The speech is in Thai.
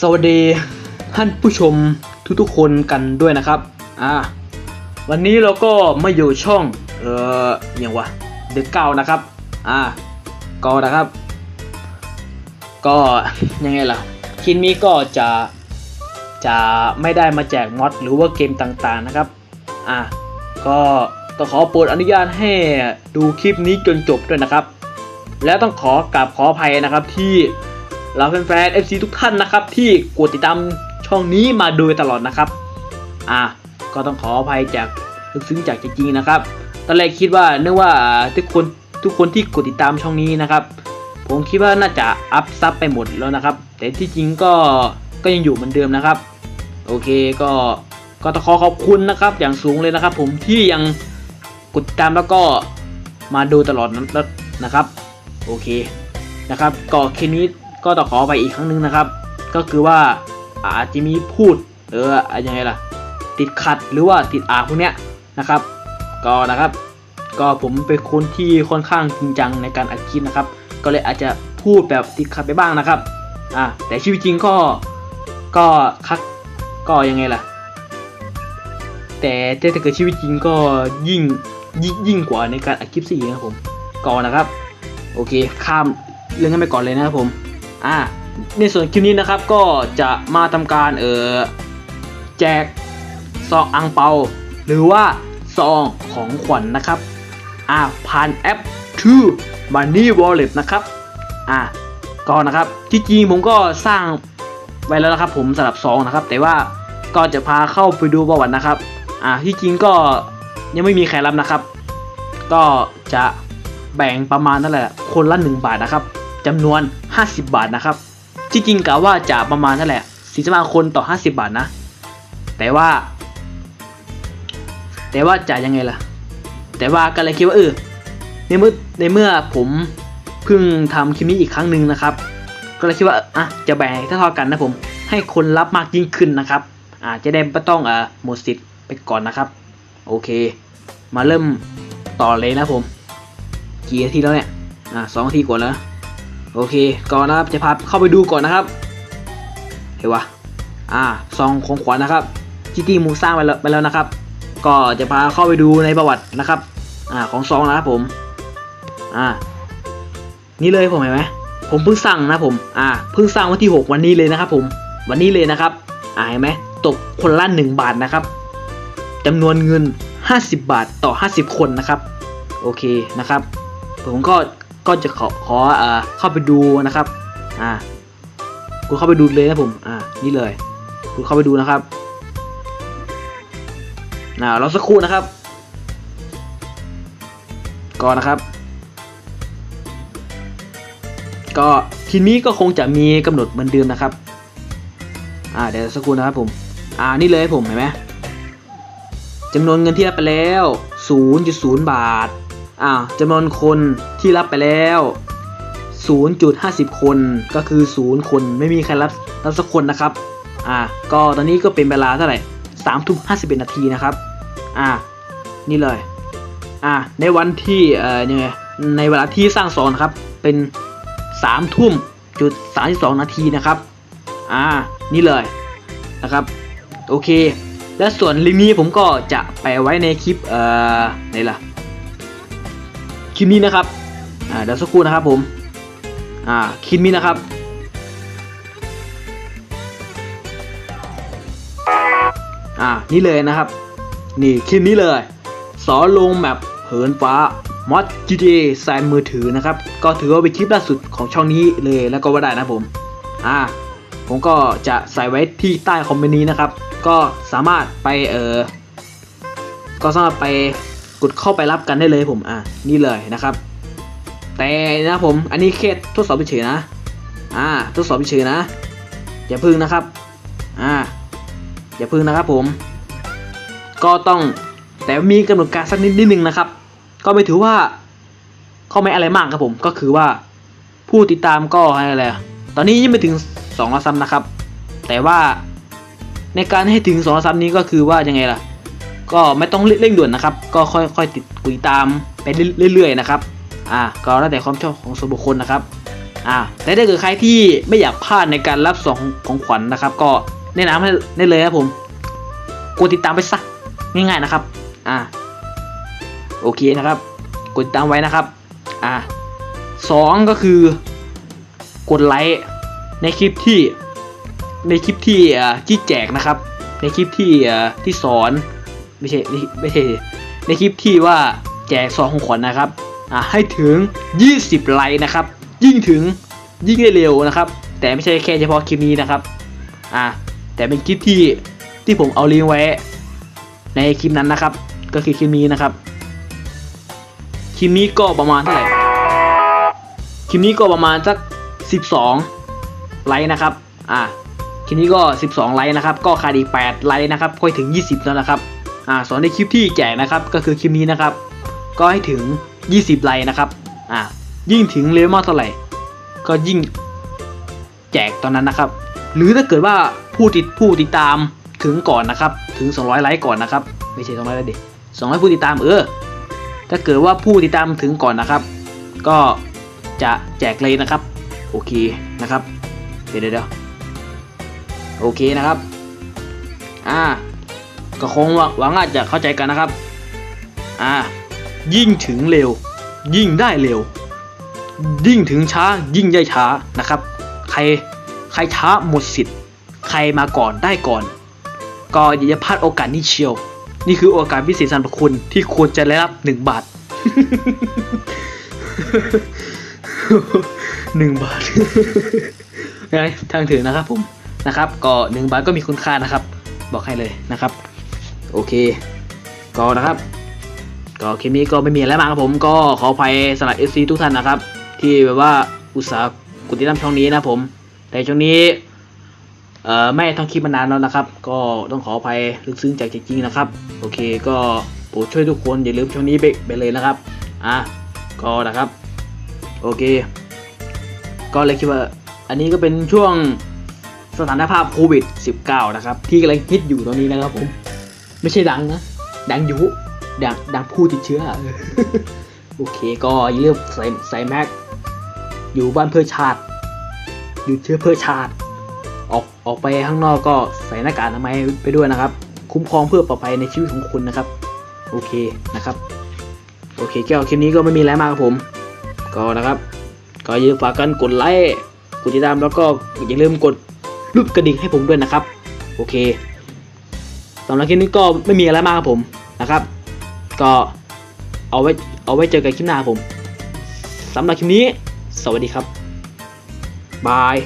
สวัสดีท่านผู้ชมทุกๆคนกันด้วยนะครับ อ่า วันนี้เราก็มาอยู่ช่อง เอ่ออย่างวะเดอะเก้านะครับ อ่า ก็นะครับ ก็ยังไงล่ะคลิปนี้ก็จะจะไม่ได้มาแจกมอดหรือว่าเกมต่างๆนะครับ อ่า ก็ต้องขอโปรดอนุญาตให้ดูคลิปนี้จนจบด้วยนะครับ แล้วต้องขอกราบขออภัยนะครับที่ เราแฟนๆ FC ทุกท่านนะครับ ที่กดติดตามช่องนี้มาโดยตลอดนะครับ อะก็ต้องขออภัยจากลึกซึ้งจากจริงๆนะครับ ตอนแรกคิดว่าเนึกว่าทุกคนทุกคนที่กดติดตามช่องนี้นะครับ ผมคิดว่าน่าจะอัพซับไปหมดแล้วนะครับ แต่ที่จริงก็ก็ยังอยู่เหมือนเดิมนะครับ โอเคก็ก็ต้องขอขอบคุณนะครับ อย่างสูงเลยนะครับ ผมที่ยังกดตามแล้วก็มาดูตลอดนะครับ โอเคนะครับก็คลิปนี้ ก็ต้องขอไปอีกครั้งหนึ่งนะครับ ก็คือว่าอาจจะมีพูดเอออะไรยังไงล่ะ ติดขัดหรือว่าติดอ่างพวกเนี้ยนะครับ ก็นะครับ ก็ผมเป็นคนที่ค่อนข้างจริงจังในการอัดคลิปนะครับ ก็เลยอาจจะพูดแบบติดขัดไปบ้างนะครับอ่าแต่ชีวิตจริงก็ก็คักก็ยังไงล่ะ แต่ถ้าเกิดชีวิตจริงก็ยิ่งยิ่งยิ่งกว่าในการอัดคลิปสี่นะครับผมก่อนนะครับ โอเค ข้ามเรื่องกันไปก่อนเลยนะครับผม อ่าในส่วนคลิปนี้นะครับก็จะมาทำการเออแจกซองอังเปา หรือว่าซองของขวัญนนะครับอ่าผ่านแอป True Money Wallet นะครับอ่าก็นะครับที่จริงผมก็สร้างไว้แล้วนะครับผมสำหรับซองนะครับ แต่ว่าก็จะพาเข้าไปดูประวัตินะครับอ่าที่จริงก็ยังไม่มีใครรับนะครับ ก็จะแบ่งประมาณนั่นแหละ คนละ 1 บาทนะครับ จำนวน 50 บาทนะครับที่จริงกะว่าจะประมาณนั่นแหละ45คนต่อ 50 บาทนะ แต่ว่า แต่ว่าจะยังไงล่ะ แต่ว่าก็เลยคิดว่าเออในเมื่อในเมื่อผมเพิ่งทำคลิปนี้อีกครั้งหนึ่งนะครับ ก็เลยคิดว่าอะจะแบ่งให้เท่าๆกันนะผมให้คนรับมากยิ่งขึ้นนะครับอ่าจะได้ไม่ต้องอ่าหมดสิทธิ์ไปก่อนนะครับ โอเค มาเริ่มต่อเลยนะผม กี่นาทีแล้วเนี่ย อ่าสองนาทีกว่าแล้ว โอเค ก่อนนะครับจะพาเข้าไปดูก่อนนะครับ เห็นวะอ่าซองของขวัญนะครับที่ที่มูสร้างไปแล้วไปแล้วนะครับ ก็จะพาเข้าไปดูในประวัตินะครับ อ่าของซองนะครับผม อ่า นี่เลยผมเห็นไหมผมเพิ่งสั่งนะผม อ่า เพิ่งสร้างวันที่ 6 วันนี้เลยนะครับ ผม วันนี้เลยนะครับ อ่าเห็นไหมตกคนละ1บาทนะครับจำนวนเงิน 50 บาทต่อ 50 คนนะครับ โอเคนะครับ ผมก็ ก็จะขอขอเอ่อเข้าไปดูนะครับอ่ากูเข้าไปดูเลยนะผมอ่านี่เลยกูเข้าไปดูนะครับอ่าเราสักครู่นะครับ ก่อนนะครับ ก็ทีนี้ก็คงจะมีกำหนดเหมือนเดิมนะครับ อ่าเดี๋ยวสักครู่นะครับผม อ่านี่เลยผมเห็นไหมจำนวนเงินที่รับไปแล้ว 0.0 บาท อ่าจำนวนคนที่รับไปแล้ว 0.50 คนก็คือ 0 คนไม่มีใครรับรับสักคนนะครับ อ่า ก็ตอนนี้ก็เป็นเวลาเท่าไหร่3ทุ่ม51นาทีนะครับ อ่า นี่เลย อ่า ในวันที่ เอ่อยังไงในเวลาที่สร้างสอนครับ เป็น3ทุ่มจุด32นาทีนะครับ อ่า นี่เลยนะครับ โอเค และส่วนลิงก์นี้ผมก็จะไปไว้ในคลิป เอ่อไหนล่ะ คลิปนี้นะครับอ่าเดี๋ยวสักครู่นะครับผมอ่าคลิปนี้นะครับอ่านี่เลยนะครับ นี่คลิปนี้เลย สอนลงแมปเหินฟ้ามอด GTA แซนมือถือนะครับ ก็ถือว่าเป็นคลิปล่าสุดของช่องนี้เลยแล้วก็ว่าได้นะผมอ่าผมก็จะใส่ไว้ที่ใต้คอมเมนต์นี้นะครับ ก็สามารถไปเออก็สามารถไป กดเข้าไปรับกันได้เลยผมอ่านี่เลยนะครับ แต่นะผมอันนี้แค่ทดสอบเฉยนะ อ่าทดสอบเฉยนะ อย่าพึ่งนะครับ อ่า อย่าพึ่งนะครับผม ก็ต้องแต่มีกำหนดการสักนิดนิดนึงนะครับ ก็ไม่ถือว่าเขาไม่อะไรมากครับผมก็คือว่าผู้ติดตามก็อะไรตอนนี้ยังไม่ถึง2องร้อยซับนะครับ แต่ว่าในการให้ถึง2องร้อยซับนี้ก็คือว่ายังไงล่ะ ก็ไม่ต้องเร่งด่วนนะครับ ก็ค่อยๆติดติดตามไปเรื่อยๆนะครับ อ่า ก็แล้วแต่ความชอบของส่วนบุคคลนะครับ อ่าแต่ถ้าเกิดใครที่ไม่อยากพลาดในการรับส่งของขวัญนะครับ ก็แนะนำให้ได้เลยครับผมกดติดตามไปซะง่ายๆนะครับ อ่า โอเคนะครับ กดติดตามไว้นะครับ อ่าสองก็คือกดไลค์ในคลิปที่ในคลิปที่อ่าที่แจกนะครับ ในคลิปที่อ่าที่สอน ไม่ใช่ไม่ไม่ใช่ในคลิปที่ว่าแจกซองของขวัญนะครับอ่าให้ถึง 20 ไลค์นะครับ ยิ่งถึงยิ่งได้เร็วนะครับ แต่ไม่ใช่แค่เฉพาะคลิปนี้นะครับอ่าแต่เป็นคลิปที่ที่ผมเอาลิงก์ไว้ในคลิปนั้นนะครับ ก็คือคลิปนี้นะครับคลิปนี้ก็ประมาณเท่าไหร่คลิปนี้ก็ประมาณสัก 12 ไลค์นะครับ อ่าคลิปนี้ก็ 12 ไลค์นะครับ ก็ขาดอีก 8 ไลค์นะครับก็ถึง 20 แล้วนะครับ อ่าส่วนในคลิปที่แจกนะครับ ก็คือคลิปนี้นะครับ ก็ให้ถึง 20 ไลค์นะครับอ่ายิ่งถึงเลเวลมากเท่าไหร่ ก็ยิ่งแจกตอนนั้นนะครับ หรือถ้าเกิดว่าผู้ติดผู้ติดตามถึงก่อนนะครับ ถึง 200 ไลค์ก่อนนะครับ ไม่ใช่ 200ไลค์ดิ200 ผู้ติดตามเออ ถ้าเกิดว่าผู้ติดตามถึงก่อนนะครับ ก็จะแจกเลยนะครับ โอเคนะครับ เดี๋ยวเดี๋ยวเดี๋ยวโอเคนะครับ อ่า ก็คงหวังวังอาจจะเข้าใจกันนะครับ อ่า ยิ่งถึงเร็ว ยิ่งได้เร็ว ยิ่งถึงช้า ยิ่งได้ช้านะครับ ใครใครช้าหมดสิทธิ์ ใครมาก่อนได้ก่อน ก็อย่าพลาดโอกาสนี้เชียว นี่คือโอกาสพิเศษสำหรับคุณที่ควรจะได้รับหนึ่งบาทหนึ่งบาทไงทางถึงนะครับผมนะครับ ก็หนึ่งบาทก็มีคุณค่านะครับ บอกให้เลยนะครับ โอเค ก็นะครับ ก็คลิปนี้ก็ไม่มีอะไรมากครับผมก็ขออภัยสำหรับ FC ทุกท่านนะครับ ที่แบบว่าอุตส่าห์กดติดตามช่องนี้นะผม แต่ช่วงนี้เอ่อไม่ทำคลิปมานานแล้วนะครับ ก็ต้องขออภัยลึกซึ้งจากจริงๆนะครับ โอเคก็โปรดช่วยทุกคนอย่าลืมช่วงนี้ไปไปเลยนะครับอะก็นะครับ โอเค ก็เลยคิดว่าอันนี้ก็เป็นช่วงสถานภาพโควิด -19 นะครับ ที่กำลังฮิตอยู่ตอนนี้นะครับผม ไม่ใช่ดังนะดังยู่ดังดังผู้ติดเชื้อโอเคก็อย่าลืมใส่ใส่แมสอยู่บ้านเพื่อชาติอยู่เชื้อเพื่อชาติ ออกออกไปข้างนอกก็ใส่หน้ากากอนามัยไปด้วยนะครับ คุ้มครองเพื่อปลอดภัยในชีวิตของคุณนะครับ โอเคนะครับ โอเคแก้วคลิปนี้ก็ไม่มีอะไรมากครับผม ก็นะครับ ก็อย่าลืมฝากกันกดไลค์กดติดตามแล้วก็อย่าลืมกดรูปกระดิ่งให้ผมด้วยนะครับ โอเค สำหรับคลิปนี้ก็ไม่มีอะไรมากครับผมนะครับ ก็เอาไว้เอาไว้เจอกันคลิปหน้าผมสำหรับคลิปนี้ สวัสดีครับบาย